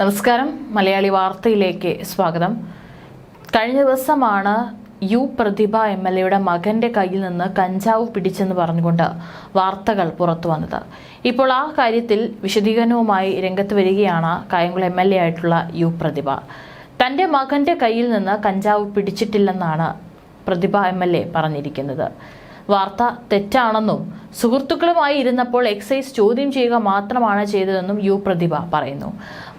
നമസ്കാരം. മലയാളി വാർത്തയിലേക്ക് സ്വാഗതം. കഴിഞ്ഞ ദിവസമാണ് യു പ്രതിഭ എം എൽ എയുടെ മകന്റെ കയ്യിൽ നിന്ന് കഞ്ചാവ് പിടിച്ചെന്ന് പറഞ്ഞുകൊണ്ട് വാർത്തകൾ പുറത്തു വന്നത്. ഇപ്പോൾ ആ കാര്യത്തിൽ വിശദീകരണവുമായി രംഗത്ത് വരികയാണ് കായംകുളം എം എൽ എ ആയിട്ടുള്ള യു പ്രതിഭ. തന്റെ മകന്റെ കയ്യിൽ നിന്ന് കഞ്ചാവ് പിടിച്ചിട്ടില്ലെന്നാണ് പ്രതിഭ എം എൽ എ പറഞ്ഞിരിക്കുന്നത്. വാർത്ത തെറ്റാണെന്നും സുഹൃത്തുക്കളുമായി ഇരുന്നപ്പോൾ എക്സൈസ് ചോദ്യം ചെയ്യുക മാത്രമാണ് ചെയ്തതെന്നും യു പ്രതിഭ പറയുന്നു.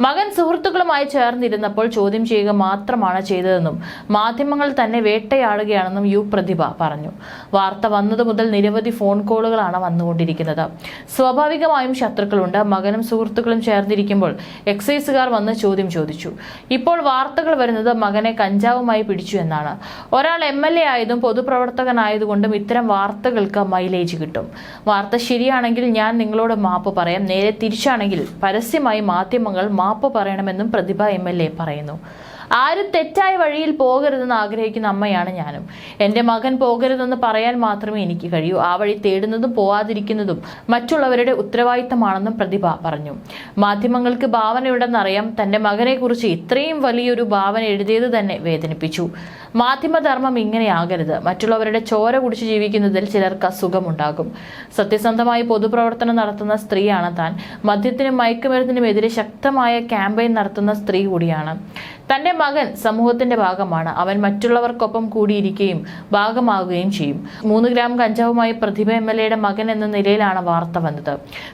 മകൻ സുഹൃത്തുക്കളുമായി ചേർന്നിരുന്നപ്പോൾ ചോദ്യം ചെയ്യുക മാത്രമാണ് ചെയ്തതെന്നും മാധ്യമങ്ങൾ തന്നെ വേട്ടയാടുകയാണെന്നും യു പ്രതിഭ പറഞ്ഞു. വാർത്ത വന്നതു മുതൽ നിരവധി ഫോൺ കോളുകളാണ് വന്നുകൊണ്ടിരിക്കുന്നത്. സ്വാഭാവികമായും ശത്രുക്കളുണ്ട്. മകനും സുഹൃത്തുക്കളും ചേർന്നിരിക്കുമ്പോൾ എക്സൈസുകാർ വന്ന് ചോദ്യം ചോദിച്ചു. ഇപ്പോൾ വാർത്തകൾ വരുന്നത് മകനെ കഞ്ചാവുമായി പിടിച്ചു എന്നാണ്. ഒരാൾ എം എൽ എ ആയതും പൊതുപ്രവർത്തകനായതുകൊണ്ടും ഇത്തരം വാർത്തകൾക്ക് മൈലേജ് കിട്ടും. വാർത്ത ശരിയാണെങ്കിൽ ഞാൻ നിങ്ങളോട് മാപ്പ് പറയാം. നേരെ തിരിച്ചാണെങ്കിൽ പരസ്യമായി മാധ്യമങ്ങൾ മാപ്പ് പറയണമെന്നും പ്രതിഭ എം പറയുന്നു. ആരും തെറ്റായ വഴിയിൽ പോകരുതെന്ന് ആഗ്രഹിക്കുന്ന അമ്മയാണ് ഞാനും. എന്റെ മകൻ പോകരുതെന്ന് പറയാൻ മാത്രമേ എനിക്ക് കഴിയൂ. ആ വഴി തേടുന്നതും പോവാതിരിക്കുന്നതും മറ്റുള്ളവരുടെ ഉത്തരവാദിത്തമാണെന്നും പ്രതിഭ പറഞ്ഞു. മാധ്യമങ്ങൾക്ക് ഭാവനയുണ്ടെന്നറിയാം തന്റെ മകനെക്കുറിച്ച് ഇത്രയും വലിയൊരു ഭാവന എഴുതിയത് തന്നെ വേദനിപ്പിച്ചു. മാധ്യമധർമ്മം ഇങ്ങനെയാകരുത് മറ്റുള്ളവരുടെ ചോര കുടിച്ച് ജീവിക്കുന്നതിൽ ചിലർക്ക് അസുഖമുണ്ടാകും. സത്യസന്ധമായി പൊതുപ്രവർത്തനം നടത്തുന്ന സ്ത്രീയാണ് താൻ. മദ്യത്തിനും മയക്കുമരുന്നിനും എതിരെ ശക്തമായ ക്യാമ്പയിൻ നടത്തുന്ന സ്ത്രീ കൂടിയാണ്. തന്റെ മകൻ സമൂഹത്തിന്റെ ഭാഗമാണ്. അവൻ മറ്റുള്ളവർക്കൊപ്പം കൂടിയിരിക്കുകയും ഭാഗമാകുകയും ചെയ്യും. മൂന്ന് ഗ്രാം കഞ്ചാവുമായി പ്രതിഭ എം എൽ എയുടെ മകൻ എന്ന നിലയിലാണ് വാർത്ത വന്നത്.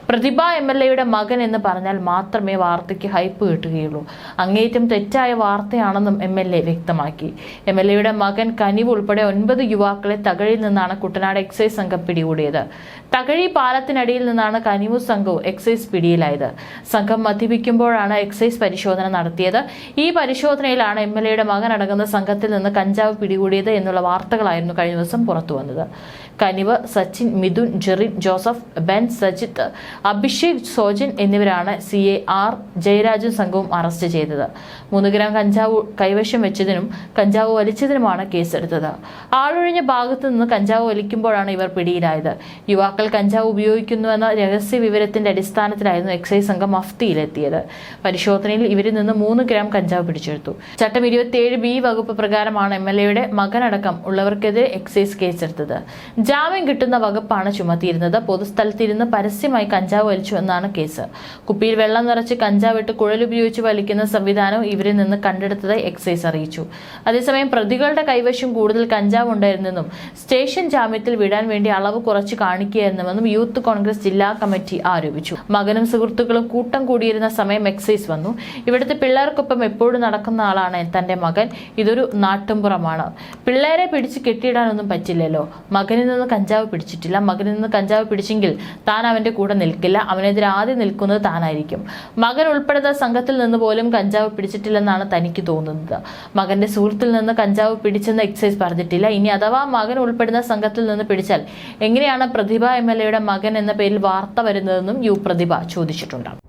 പ്രതിഭ എം എൽ എയുടെ മകൻ എന്ന് പറഞ്ഞാൽ മാത്രമേ വാർത്തയ്ക്ക് ഹൈപ്പ് കിട്ടുകയുള്ളൂ. അങ്ങേറ്റം തെറ്റായ വാർത്തയാണെന്നും എം എൽ എ വ്യക്തമാക്കി. എം എൽ എയുടെ മകൻ കനിവ് ഉൾപ്പെടെ ഒൻപത് യുവാക്കളെ തകഴിയിൽ നിന്നാണ് കുട്ടനാട് എക്സൈസ് സംഘം പിടികൂടിയത്. തകഴി പാലത്തിനടിയിൽ നിന്നാണ് കനിവ് സംഘവും എക്സൈസ് പിടിയിലായത്. സംഘം മദ്യപിക്കുമ്പോഴാണ് എക്സൈസ് പരിശോധന നടത്തിയത്. ഈ പരിശോധനയിലാണ് എം എൽ എയുടെ മകൻ അടങ്ങുന്ന സംഘത്തിൽ നിന്ന് കഞ്ചാവ് പിടികൂടിയത് എന്നുള്ള വാർത്തകളായിരുന്നു കഴിഞ്ഞ ദിവസം പുറത്തു വന്നത്. കനിവ് സച്ചിൻ മിഥുൻ ജെറിൻ ജോസഫ് ബെൻ സജിത്ത് അഭിഷേക് സോജൻ എന്നിവരാണ് സി എ ആർ ജയരാജൻ സംഘവും അറസ്റ്റ് ചെയ്തത്. മൂന്ന് ഗ്രാം കഞ്ചാവ് കൈവശം വെച്ചതിനും കഞ്ചാവ് വലിച്ചതിനുമാണ് കേസെടുത്തത്. ആളൊഴിഞ്ഞ ഭാഗത്തു നിന്ന് കഞ്ചാവ് വലിക്കുമ്പോഴാണ് ഇവർ പിടിയിലായത്. യുവാക്കൾ കഞ്ചാവ് ഉപയോഗിക്കുന്നുവെന്ന രഹസ്യ വിവരത്തിന്റെ അടിസ്ഥാനത്തിലായിരുന്നു എക്സൈസ് സംഘം മഫ്തിയിലെത്തിയത് പരിശോധനയിൽ ഇവരിൽ നിന്ന് മൂന്ന് ഗ്രാം കഞ്ചാവ് പിടിച്ചെടുത്തു. ചട്ടം ഇരുപത്തിയേഴ് ബി വകുപ്പ് പ്രകാരമാണ് എം എൽ എയുടെ മകനടക്കം ഉള്ളവർക്കെതിരെ എക്സൈസ് കേസെടുത്തത്. ജാമ്യം കിട്ടുന്ന വകുപ്പാണ് ചുമത്തിയിരുന്നത്. പൊതുസ്ഥലത്തിരുന്ന് പരസ്യമായി കഞ്ചാവ് വലിച്ചു എന്നാണ് കേസ്. കുപ്പിയിൽ വെള്ളം നിറച്ച് കഞ്ചാവ് ഇട്ട് കുഴലുപയോഗിച്ച് വലിക്കുന്ന സംവിധാനം ഇവരിൽ നിന്ന് കണ്ടെടുത്തതായി എക്സൈസ് അറിയിച്ചു. അതേസമയം പ്രതികളുടെ കൈവശം കൂടുതൽ കഞ്ചാവ് ഉണ്ടായിരുന്നെന്നും സ്റ്റേഷൻ ജാമ്യത്തിൽ വിടാൻ വേണ്ടി അളവ് കുറച്ച് കാണിക്കുകയായിരുന്നുവെന്നും യൂത്ത് കോൺഗ്രസ് ജില്ലാ കമ്മിറ്റി ആരോപിച്ചു. മകനും സുഹൃത്തുക്കളും കൂട്ടം കൂടിയിരുന്ന സമയം എക്സൈസ് വന്നു. ഇവിടുത്തെ പിള്ളേർക്കൊപ്പം എപ്പോഴും നടക്കുന്ന ആളാണ് തന്റെ മകൻ. ഇതൊരു നാട്ടുംപുറമാണ് പിള്ളേരെ പിടിച്ച് കെട്ടിയിടാനൊന്നും പറ്റില്ലല്ലോ. മകനിൽ നിന്ന് കഞ്ചാവ് പിടിച്ചിട്ടില്ല. മകനിൽ നിന്ന് കഞ്ചാവ് പിടിച്ചെങ്കിൽ താൻ അവന്റെ കൂടെ നിൽക്കില്ല. അവനെതിരെ ആദ്യം നിൽക്കുന്നത് താനായിരിക്കും. മകൻ ഉൾപ്പെടുന്ന സംഘത്തിൽ നിന്ന് പോലും കഞ്ചാവ് പിടിച്ചിട്ടില്ലെന്നാണ് തനിക്ക് തോന്നുന്നത്. മകന്റെ സുഹൃത്തിൽ നിന്ന് കഞ്ചാവ് പിടിച്ചെന്ന് എക്സൈസ് പറഞ്ഞിട്ടില്ല. ഇനി അഥവാ മകൻ ഉൾപ്പെടുന്ന സംഘത്തിൽ നിന്ന് പിടിച്ചാൽ എങ്ങനെയാണ് പ്രതിഭ എം എൽ എയുടെ മകൻ എന്ന പേരിൽ വാർത്ത വരുന്നതെന്നും യു പ്രതിഭ ചോദിച്ചിട്ടുണ്ട്.